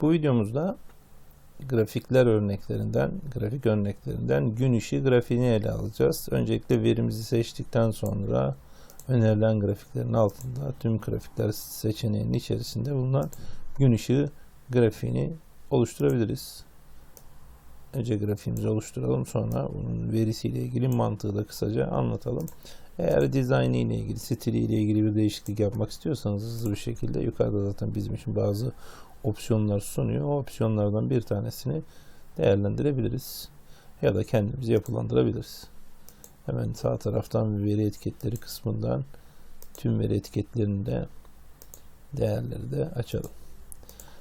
Bu videomuzda grafikler örneklerinden, grafik örneklerinden gün ışığı grafiğini ele alacağız. Öncelikle verimizi seçtikten sonra önerilen grafiklerin altında tüm grafikler seçeneğinin içerisinde bulunan gün ışığı grafiğini oluşturabiliriz. Önce grafiğimizi oluşturalım sonra bunun verisiyle ilgili mantığı da kısaca anlatalım. Eğer dizaynı ile ilgili, stili ile ilgili bir değişiklik yapmak istiyorsanız hızlı bir şekilde yukarıda zaten bizim için bazı opsiyonlar sunuyor. O opsiyonlardan bir tanesini değerlendirebiliriz. Ya da kendimiz yapılandırabiliriz. Hemen sağ taraftan veri etiketleri kısmından tüm veri etiketlerinde değerleri de açalım.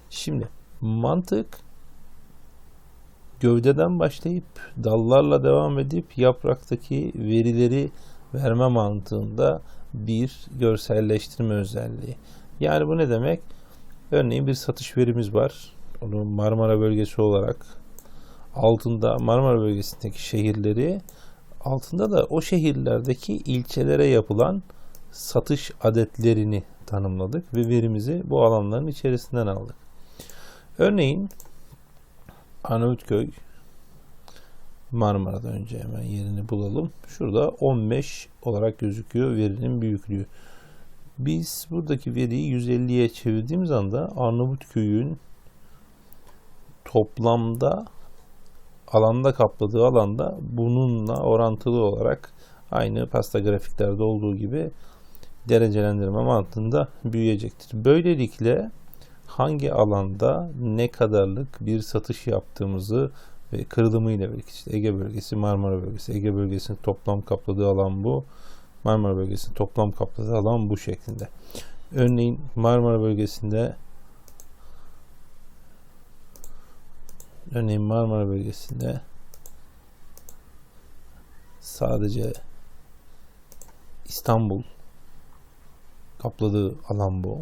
Şimdi mantık gövdeden başlayıp dallarla devam edip yapraktaki verileri verme mantığında bir görselleştirme özelliği. Yani bu ne demek? Örneğin bir satış verimiz var. Onu Marmara bölgesi olarak altında Marmara bölgesindeki şehirleri altında da o şehirlerdeki ilçelere yapılan satış adetlerini tanımladık ve verimizi bu alanların içerisinden aldık. Örneğin Arnavutköy Marmara'da önce hemen yerini bulalım. Şurada 15 olarak gözüküyor verinin büyüklüğü. Biz buradaki veriyi 150'ye çevirdiğimiz anda Arnavutköy'ün toplamda alanda kapladığı alanda bununla orantılı olarak aynı pasta grafiklerde olduğu gibi derecelendirme mantığında büyüyecektir. Böylelikle hangi alanda ne kadarlık bir satış yaptığımızı ve kırılımıyla birlikte işte Ege bölgesi, Marmara bölgesi, Ege bölgesinin toplam kapladığı alan bu. Marmara bölgesinin toplam kapladığı alan bu şeklinde. Örneğin Marmara bölgesinde örneğin Marmara bölgesinde sadece İstanbul kapladığı alan bu.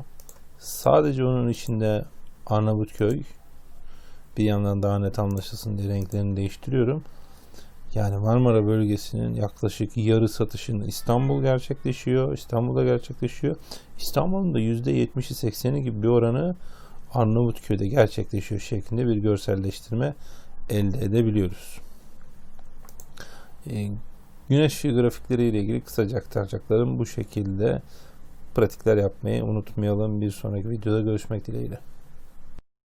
Sadece onun içinde Arnavutköy bir yandan daha net anlaşılsın diye renklerini değiştiriyorum. Yani Marmara bölgesinin yaklaşık yarı satışını İstanbul gerçekleşiyor. İstanbul'da gerçekleşiyor. İstanbul'un da %70'i 80'i gibi bir oranı Arnavutköy'de gerçekleşiyor şeklinde bir görselleştirme elde edebiliyoruz. E, güneş grafikleri ile ilgili kısaca aktaracaklarım bu şekilde pratikler yapmayı unutmayalım. Bir sonraki videoda görüşmek dileğiyle.